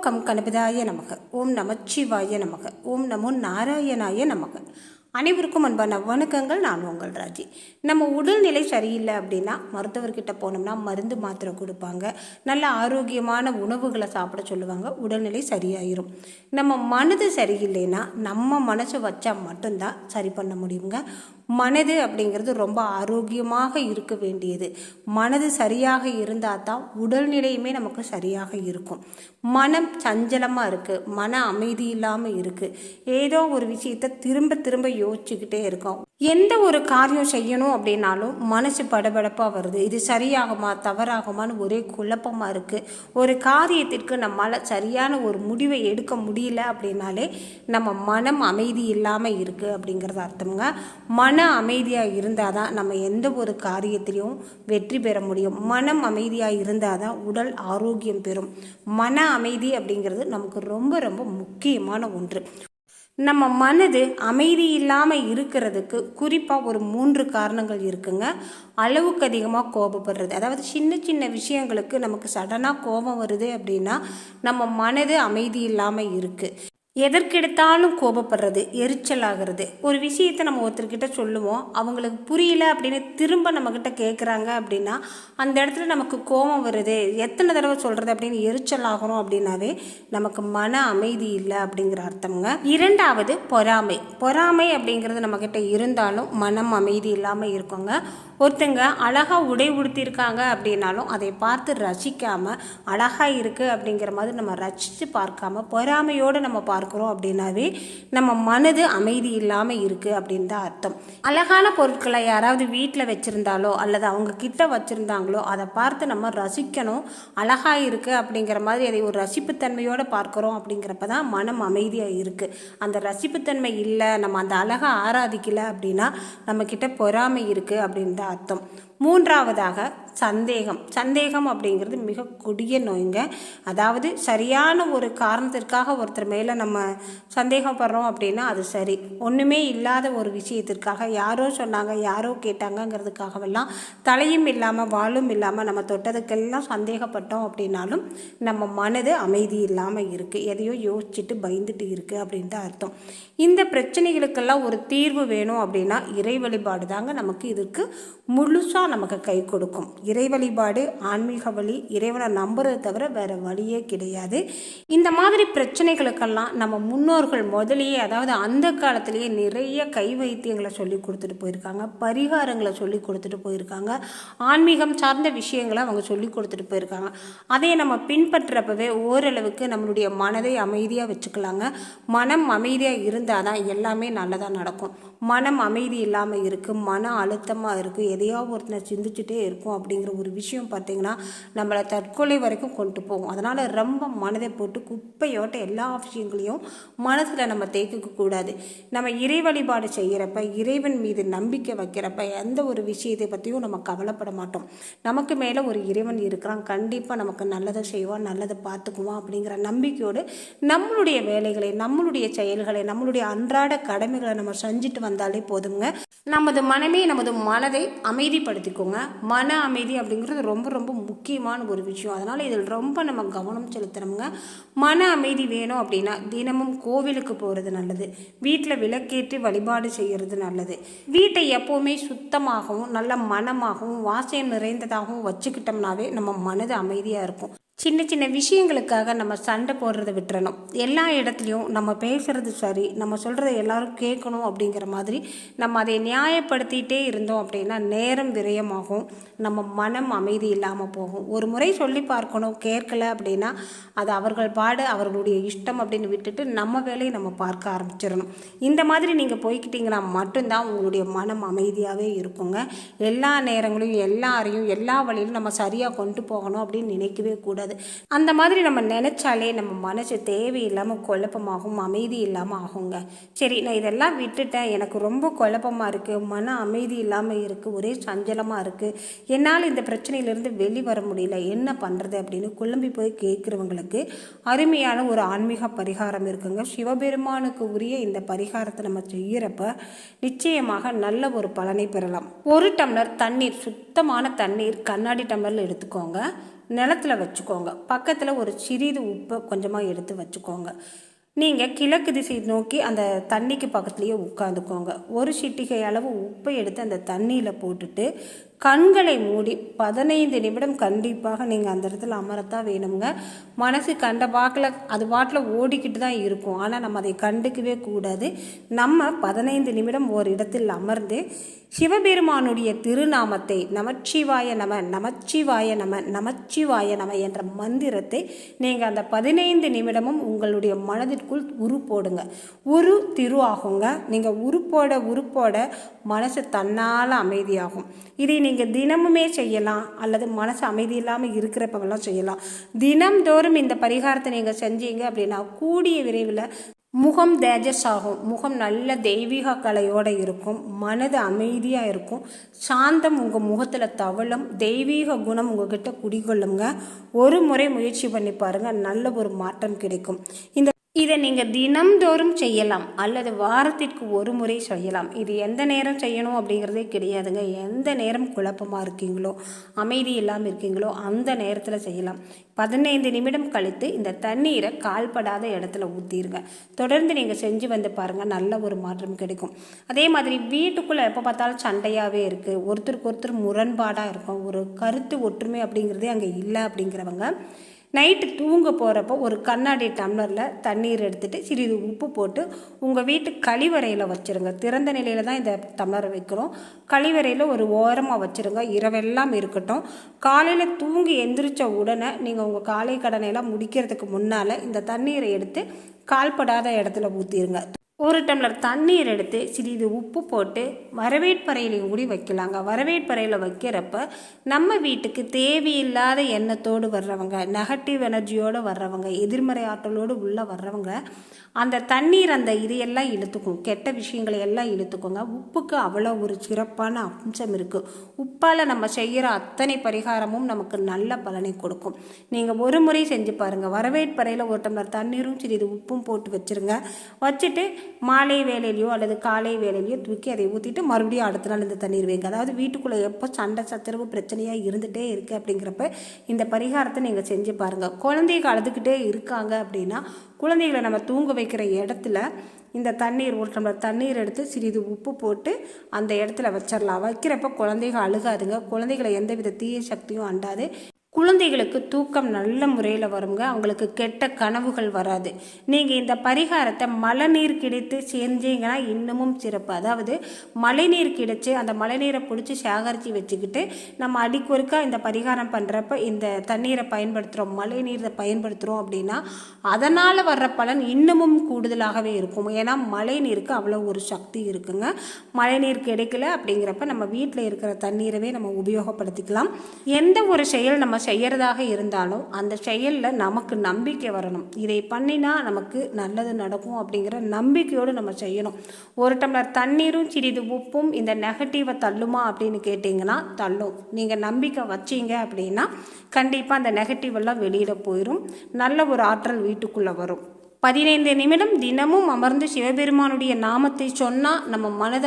Come கணபதாய நமக. ஓம் நமச்சிவாய நமக. ஓம் நமோ நாராயணாய நமக. அனைவருக்கும் அன்பான வணக்கங்கள். நான் உங்கள் ராஜி. நம்ம உடல்நிலை சரியில்லை அப்படின்னா மருத்துவர்கிட்ட போனோம்னா மருந்து மாத்திரை கொடுப்பாங்க. நல்ல ஆரோக்கியமான உணவுகளை சாப்பிட சொல்லுவாங்க. உடல்நிலை சரியாயிரும். நம்ம மனது சரியில்லைன்னா நம்ம மனசை வச்சா மட்டும்தான் சரி பண்ண முடியுங்க. மனது அப்படிங்கிறது ரொம்ப ஆரோக்கியமாக இருக்க வேண்டியது. மனது சரியாக இருந்தால் தான் உடல்நிலையுமே நமக்கு சரியாக இருக்கும். மனம் சஞ்சலமாக இருக்குது மன அமைதி இல்லாமல் இருக்குது ஏதோ ஒரு விஷயத்தை திரும்ப திரும்ப யோசிச்சுக்கிட்டே இருக்கோம். எந்த ஒரு காரியம் செய்யணும் அப்படின்னாலும் மனசு படபடப்பாக வருது. இது சரியாகுமா தவறாகுமான்னு ஒரே குழப்பமாக இருக்குது ஒரு காரியத்திற்கு நம்மளால் சரியான ஒரு முடிவை எடுக்க முடியல அப்படின்னாலே நம்ம மனம் அமைதி இல்லாமல் இருக்குது அப்படிங்கிறது அர்த்தம்ங்க. மன அமைதியாக இருந்தால் தான் நம்ம எந்த ஒரு காரியத்திலையும் வெற்றி பெற முடியும். மனம் அமைதியாக இருந்தால் தான் உடல் ஆரோக்கியம் பெறும். மன அமைதி அப்படிங்கிறது நமக்கு ரொம்ப ரொம்ப முக்கியமான ஒன்று. நம்ம மனது அமைதி இல்லாமல் இருக்கிறதுக்கு குறிப்பாக ஒரு மூன்று காரணங்கள் இருக்குங்க. அளவுக்கு அதிகமாக கோபப்படுறது. அதாவது சின்ன சின்ன விஷயங்களுக்கு நமக்கு சடனாக கோபம் வருது அப்படின்னா நம்ம மனது அமைதி இல்லாமல் இருக்குது எதற்கெடுத்தாலும் கோபப்படுறது எரிச்சல் ஆகிறது ஒரு விஷயத்தை நம்ம ஒருத்தர்கிட்ட சொல்லுவோம் அவங்களுக்கு புரியல அப்படின்னு திரும்ப நம்மக்கிட்ட கேட்குறாங்க அப்படின்னா அந்த இடத்துல நமக்கு கோபம் வருது. எத்தனை தடவை சொல்கிறது அப்படின்னு எரிச்சல் ஆகிறோம் அப்படின்னாவே நமக்கு மன அமைதி இல்லை அப்படிங்கிற அர்த்தம்ங்க. இரண்டாவது பொறாமை. பொறாமை அப்படிங்கிறது நம்மக்கிட்ட இருந்தாலும் மனம் அமைதி இல்லாமல் இருக்குங்க. ஒருத்தங்க அழகாக உடை உடுத்தியிருக்காங்க அப்படின்னாலும் அதை பார்த்து ரசிக்காமல் அழகாக இருக்குது அப்படிங்கிற மாதிரி நம்ம ரசித்து பார்க்காம பொறாமையோடு நம்ம பார்க்குறோம் அப்படின்னாவே நம்ம மனது அமைதி இல்லாமல் இருக்குது அப்படின்னு தான் அர்த்தம். அழகான பொருட்களை யாராவது வீட்டில் வச்சுருந்தாலோ அல்லது அவங்க கிட்ட வச்சுருந்தாங்களோ அதை பார்த்து நம்ம ரசிக்கணும். அழகாக இருக்குது அப்படிங்கிற மாதிரி அதை ஒரு ரசிப்புத்தன்மையோடு பார்க்குறோம் அப்படிங்கிறப்ப தான் மனம் அமைதியாக இருக்குது அந்த ரசிப்புத்தன்மை இல்லை நம்ம அந்த அழகை ஆராதிக்கலை அப்படின்னா நம்மக்கிட்ட பொறாமை இருக்குது அப்படின்னு தான் அர்த்தம். மூன்றாவதாக சந்தேகம். சந்தேகம் அப்படிங்கிறது மிக கொடிய நோய்ங்க. அதாவது சரியான ஒரு காரணத்திற்காக ஒருத்தர் மேலே நம்ம சந்தேகப்படுறோம் அப்படின்னா அது சரி. ஒன்றுமே இல்லாத ஒரு விஷயத்திற்காக யாரோ சொன்னாங்க யாரோ கேட்டாங்கங்கிறதுக்காகவெல்லாம் தலையும் இல்லாமல் வாழும் இல்லாமல் நம்ம தொட்டதுக்கெல்லாம் சந்தேகப்பட்டோம் அப்படின்னாலும் நம்ம மனது அமைதி இல்லாமல் இருக்குது எதையோ யோசிச்சுட்டு பயந்துட்டு இருக்குது அப்படின்ட்டு தான் அர்த்தம். இந்த பிரச்சனைகளுக்கெல்லாம் ஒரு தீர்வு வேணும் அப்படின்னா இறை வழிபாடு தாங்க நமக்கு இதற்கு முழுசாக நமக்கு கை கொடுக்கும். இறை வழிபாடு ஆன்மீக வழி இறைவனை நம்புறதை தவிர வேறு வழியே கிடையாது. இந்த மாதிரி பிரச்சனைகளுக்கெல்லாம் நம்ம முன்னோர்கள் முதலேயே அதாவது அந்த காலத்திலேயே நிறைய கை வைத்தியங்களை சொல்லி கொடுத்துட்டு போயிருக்காங்க. பரிகாரங்களை சொல்லி கொடுத்துட்டு போயிருக்காங்க. ஆன்மீகம் சார்ந்த விஷயங்களை அவங்க சொல்லி கொடுத்துட்டு போயிருக்காங்க. அதை நம்ம பின்பற்றுறப்பவே ஓரளவுக்கு நம்மளுடைய மனதை அமைதியாக வச்சுக்கலாங்க. மனம் அமைதியாக இருந்தால் தான் எல்லாமே நல்லதாக நடக்கும். மனம் அமைதி இல்லாமல் இருக்குது மன அழுத்தமாக இருக்குது எதையாவது ஒருத்தனை சிந்திச்சுட்டே இருக்கும் அப்படிங்கிற ஒரு விஷயம் பார்த்திங்கன்னா நம்மளை தற்கொலை வரைக்கும் கொண்டு போகும். அதனால் ரொம்ப மனதை போட்டு குப்பையோட்ட எல்லா விஷயங்களையும் மனசில் நம்ம தேய்க்க கூடாது. நம்ம இறை வழிபாடு செய்கிறப்ப இறைவன் மீது நம்பிக்கை வைக்கிறப்ப எந்த ஒரு விஷயத்தை பற்றியும் நம்ம கவலைப்பட மாட்டோம். நமக்கு மேலே ஒரு இறைவன் இருக்கிறான். கண்டிப்பாக நமக்கு நல்லதை செய்வான் நல்லதை பார்த்துக்குவான் அப்படிங்கிற நம்பிக்கையோடு நம்மளுடைய வேலைகளை நம்மளுடைய செயல்களை நம்மளுடைய அன்றாட கடமைகளை நம்ம செஞ்சுட்டு வந்தாலே போதுங்க நமது மனமே நமது மனதை அமைதிப்படுத்தி அமைதிப்படுத்திக்கோங்க மன அமைதி அப்படிங்கிறது ரொம்ப ரொம்ப முக்கியமான ஒரு விஷயம். அதனால் இதில் ரொம்ப நம்ம கவனம் செலுத்தணுங்க. மன அமைதி வேணும் அப்படின்னா தினமும் கோவிலுக்கு போகிறது நல்லது. வீட்டில் விளக்கேற்றி வழிபாடு செய்கிறது நல்லது. வீட்டை எப்போவுமே சுத்தமாகவும் நல்ல மனமாகவும் வாசம் நிறைந்ததாகவும் வச்சுக்கிட்டோம்னாவே நம்ம மனது அமைதியாக இருக்கும். சின்ன சின்ன விஷயங்களுக்காக நம்ம சண்டை போடுறதை விட்டுறணும். எல்லா இடத்துலையும் நம்ம பேசுகிறது சரி நம்ம சொல்கிறத எல்லாரும் கேட்கணும் அப்படிங்கிற மாதிரி நம்ம அதை நியாயப்படுத்திகிட்டே இருந்தோம் அப்படின்னா நேரம் விரயமாகும். நம்ம மனம் அமைதி இல்லாமல் போகும். ஒரு முறை சொல்லி பார்க்கணும் கேட்கல அப்படின்னா அது அவர்கள் பாடு அவர்களுடைய இஷ்டம் அப்படின்னு விட்டுட்டு நம்ம வேலையை நம்ம பார்க்க ஆரம்பிச்சிடணும். இந்த மாதிரி நீங்கள் போய்கிட்டீங்கன்னா மட்டும்தான் உங்களுடைய மனம் அமைதியாகவே இருக்குங்க. எல்லா நேரங்களையும் எல்லாரையும் எல்லா வழியிலும் நம்ம சரியாக கொண்டு போகணும் அப்படின்னு நினைக்கவே கூடாது. கூடாது அந்த மாதிரி நம்ம நினச்சாலே நம்ம மனசு தேவையில்லாமல் குழப்பமாகும் அமைதி இல்லாமல் ஆகுங்க. சரி நான் இதெல்லாம் விட்டுட்டேன். எனக்கு ரொம்ப குழப்பமாக இருக்குது மன அமைதி இல்லாமல் இருக்குது ஒரே சஞ்சலமாக இருக்குது என்னால் இந்த பிரச்சனையிலேருந்து வெளிவர முடியல. என்ன பண்ணுறது அப்படின்னு குழம்பி போய் கேட்குறவங்களுக்கு அருமையான ஒரு ஆன்மீக பரிகாரம் இருக்குங்க. சிவபெருமானுக்கு உரிய இந்த பரிகாரத்தை நம்ம செய்கிறப்ப நிச்சயமாக நல்ல ஒரு பலனை பெறலாம். ஒரு டம்ளர் தண்ணீர் சுத்தமான தண்ணீர் கண்ணாடி டம்ளரில் எடுத்துக்கோங்க. நிலத்துல வச்சுக்கோங்க. பக்கத்தில் ஒரு சிறிது உப்பை கொஞ்சமாக எடுத்து வச்சுக்கோங்க. நீங்கள் கிழக்கு திசை நோக்கி அந்த தண்ணிக்கு பக்கத்துலேயே உட்காந்துக்கோங்க. ஒரு சிட்டிகை அளவு உப்பை எடுத்து அந்த தண்ணியில் போட்டுட்டு கண்களை மூடி பதினைந்து நிமிடம் கண்டிப்பாக நீங்கள் அந்த இடத்துல அமரத்தான் வேணுங்க மனசு கண்ட பாக்கில் அது பாட்டில் ஓடிக்கிட்டு தான் இருக்கும். ஆனால் நம்ம அதை கண்டுக்கவே கூடாது. நம்ம பதினைந்து நிமிடம் ஒரு இடத்தில் அமர்ந்து சிவபெருமானுடைய திருநாமத்தை நமச்சிவாய நம நமச்சிவாய நம நமச்சிவாய நம என்ற மந்திரத்தை நீங்கள் அந்த பதினைந்து நிமிடமும் உங்களுடைய மனதிற்குள் உரு போடுங்க. உரு திரு ஆகுங்க. நீங்கள் உருப்போட உருப்போட மனசு தன்னால் அமைதியாகும். இதை நீங்கள் தினமுமே செய்யலாம் அல்லது மனசு அமைதி இல்லாமல் இருக்கிறப்பவெல்லாம் செய்யலாம். தினம்தோறும் இந்த பரிகாரத்தை நீங்கள் செஞ்சீங்க அப்படின்னா கூடிய விரைவில் முகம் தேஜஸ் ஆகும் முகம் நல்ல தெய்வீக கலையோடு இருக்கும். மனது அமைதியாக இருக்கும். சாந்தம் உங்கள் முகத்தில் தவழும். தெய்வீக குணம் உங்ககிட்ட குடிகொள்ளுங்க. ஒரு முறை முயற்சி பண்ணி பாருங்கள் நல்ல ஒரு மாற்றம் கிடைக்கும். இந்த இதை நீங்கள் தினம்தோறும் செய்யலாம். அல்லது வாரத்திற்கு ஒரு முறை செய்யலாம். இது எந்த நேரம் செய்யணும் அப்படிங்கிறதே கிடையாதுங்க. எந்த நேரம் குழப்பமாக இருக்கீங்களோ அமைதி இல்லாமல் இருக்கீங்களோ அந்த நேரத்தில் செய்யலாம். பதினைந்து நிமிடம் கழித்து இந்த தண்ணீரை கால்படாத இடத்துல ஊற்றிடுங்க தொடர்ந்து நீங்கள் செஞ்சு வந்து பாருங்கள் நல்ல ஒரு மாற்றம் கிடைக்கும். அதே மாதிரி வீட்டுக்குள்ளே எப்போ பார்த்தாலும் சண்டையாகவே இருக்குது ஒருத்தருக்கு ஒருத்தர் முரண்பாடாக இருக்கும். ஒரு கருத்து ஒற்றுமை அப்படிங்கிறதே அங்கே இல்லை அப்படிங்கிறவங்க நைட்டு தூங்க போகிறப்போ ஒரு கண்ணாடி டம்ளரில் தண்ணீர் எடுத்துகிட்டு சிறிது உப்பு போட்டு உங்கள் வீட்டு கழிவறையில் வச்சுருங்க. திறந்த நிலையில் தான் இந்த டம்ளரை வைக்கிறோம். கழிவறையில் ஒரு ஓரமாக வச்சுருங்க. இரவெல்லாம் இருக்கட்டும். காலையில் தூங்கி எந்திரிச்ச உடனே நீங்கள் உங்கள் காலை கடனையெல்லாம் முடிக்கிறதுக்கு முன்னால் இந்த தண்ணீரை எடுத்து கால்படாத இடத்துல ஊற்றிடுங்க ஒரு டம்ளர் தண்ணீர் எடுத்து சிறிது உப்பு போட்டு வரவேற்பறையிலையும் கூடி வைக்கலாங்க. வரவேற்பறையில் வைக்கிறப்ப நம்ம வீட்டுக்கு தேவையில்லாத எண்ணத்தோடு வர்றவங்க நெகட்டிவ் எனர்ஜியோடு வர்றவங்க எதிர்மறை ஆற்றலோடு உள்ளே வர்றவங்க அந்த தண்ணீர் அந்த இதையெல்லாம் இழுத்துக்கும். கெட்ட விஷயங்களை எல்லாம் இழுத்துக்குங்க. உப்புக்கு அவ்வளோ ஒரு சிறப்பான அம்சம் இருக்குது உப்பால் நம்ம செய்கிற அத்தனை பரிகாரமும் நமக்கு நல்ல பலனை கொடுக்கும். நீங்கள் ஒரு முறை செஞ்சு பாருங்கள் வரவேற்பறையில் ஒரு டம்ளர் தண்ணீரும் சிறிது உப்பும் போட்டு வச்சுருங்க. வச்சுட்டு மாலை வேலையிலையோ அல்லது காலை வேலையிலையோ தூக்கி அதை ஊற்றிட்டு மறுபடியும் அடுத்த நாள் இந்த தண்ணீர் வைங்க. அதாவது வீட்டுக்குள்ளே எப்போ சண்டை சச்சரவு பிரச்சனையாக இருந்துகிட்டே இருக்குது அப்படிங்கிறப்ப இந்த பரிகாரத்தை நீங்கள் செஞ்சு பாருங்கள் குழந்தைகள் அழுதுகிட்டே இருக்காங்க அப்படின்னா குழந்தைகளை நம்ம தூங்க வைக்கிற இடத்துல இந்த தண்ணீர் ஒரு டம்ளர் தண்ணீர் எடுத்து சிறிது உப்பு போட்டு அந்த இடத்துல வச்சிடலாம் வைக்கிறப்ப குழந்தைகள் அழுகாதுங்க. குழந்தைகளை எந்தவித தீய சக்தியும் அண்டாது. குழந்தைகளுக்கு தூக்கம் நல்ல முறையில் வருங்க. அவங்களுக்கு கெட்ட கனவுகள் வராது. நீங்கள் இந்த பரிகாரத்தை மழை நீர் கிடைத்து செஞ்சீங்கன்னா இன்னமும் சிறப்பு. அதாவது மழைநீர் கிடைச்சி அந்த மழைநீரை பிடிச்சி சேகரித்து வச்சுக்கிட்டு நம்ம அடிக்கொருக்கா இந்த பரிகாரம் பண்ணுறப்ப இந்த தண்ணீரை பயன்படுத்துகிறோம் மழை நீரை பயன்படுத்துகிறோம் அப்படின்னா அதனால் வர்ற பலன் இன்னமும் கூடுதலாகவே இருக்கும். ஏன்னா மழைநீருக்கு அவ்வளோ ஒரு சக்தி இருக்குங்க. மழைநீர் கிடைக்கல அப்படிங்கிறப்ப நம்ம வீட்டில் இருக்கிற தண்ணீரவே நம்ம உபயோகப்படுத்திக்கலாம். எந்த ஒரு செயல் நம்ம செய்கிறதாக இருந்தாலும் அந்த செயலில் நமக்கு நம்பிக்கை வரணும். இதை பண்ணினா நமக்கு நல்லது நடக்கும் அப்படிங்கிற நம்பிக்கையோடு நம்ம செய்யணும். ஒரு டம்ளர் தண்ணீரும் சிறிது உப்பும் இந்த நெகட்டிவை தள்ளுமா அப்படின்னு கேட்டிங்கன்னா தள்ளும். நீங்கள் நம்பிக்கை வச்சீங்க அப்படின்னா கண்டிப்பாக அந்த நெகட்டிவெல்லாம் வெளியிட வெளியில் போயிடும் நல்ல ஒரு ஆற்றல் வீட்டுக்குள்ளே வரும். பதினைந்து நிமிடம் தினமும் அமர்ந்து சிவபெருமானுடைய நாமத்தை சொன்னால் நம்ம மனது